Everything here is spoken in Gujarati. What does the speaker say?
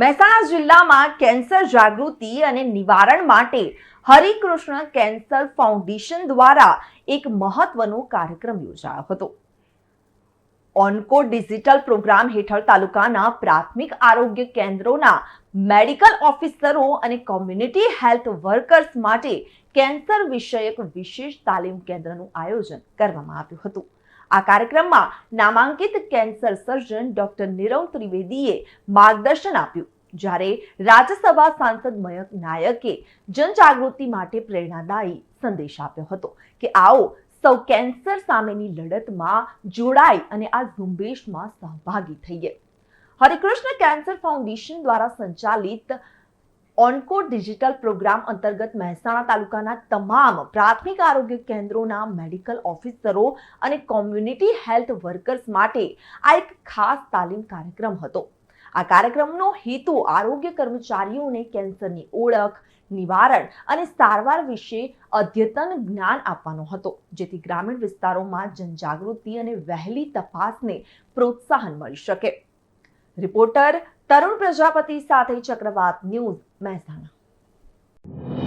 મહેસાણા જિલ્લામાં કેન્સર જાગૃતિ અને નિવારણ માટે હરિકૃષ્ણ કેન્સર ફાઉન્ડેશન દ્વારા એક મહત્વનો કાર્યક્રમ યોજાયો હતો. ઓનકો ડિજિટલ પ્રોગ્રામ હેઠળ તાલુકાના પ્રાથમિક આરોગ્ય કેન્દ્રોના મેડિકલ ઓફિસરો અને કોમ્યુનિટી હેલ્થ વર્કર્સ માટે કેન્સર વિષયક વિશેષ તાલીમ કેન્દ્રનું આયોજન કરવામાં આવ્યું હતું. આ કાર્યક્રમમાં નામાંકિત કેન્સર સર્જન ડોક્ટર નીરવ ત્રિવેદીએ માર્ગદર્શન આપ્યું. જ્યારે રાજ્યસભા સાંસદ મયંક નાયકે જનજાગૃતિ માટે પ્રેરણાદાયી સંદેશ આપ્યો હતો કે આવો સૌ કેન્સર સામેની લડતમાં જોડાઈ અને આ ઝુંબેશમાં સહભાગી થઈએ. હરિકૃષ્ણ કેન્સર ફાઉન્ડેશન દ્વારા સંચાલિત ઓનકો ડિજિટલ પ્રોગ્રામ અંતર્ગત મહેસાણા તાલુકાના તમામ પ્રાથમિક આરોગ્ય કેન્દ્રોના મેડિકલ ઓફિસરો અને કોમ્યુનિટી હેલ્થ વર્કર્સ માટે આ એક ખાસ તાલીમ કાર્યક્રમ હતો. આ કાર્યક્રમનો હેતુ આરોગ્ય કર્મચારીઓને કેન્સરની ઓળખ, નિવારણ અને સારવાર વિશે અદ્યતન જ્ઞાન આપવાનો હતો, જેથી ગ્રામીણ વિસ્તારોમાં જનજાગૃતિ અને વહેલી તપાસને પ્રોત્સાહન મળી શકે. રિપોર્ટર તરુણ પ્રજાપતિ સાથે ચક્રવાત ન્યૂઝ મહેસાણા.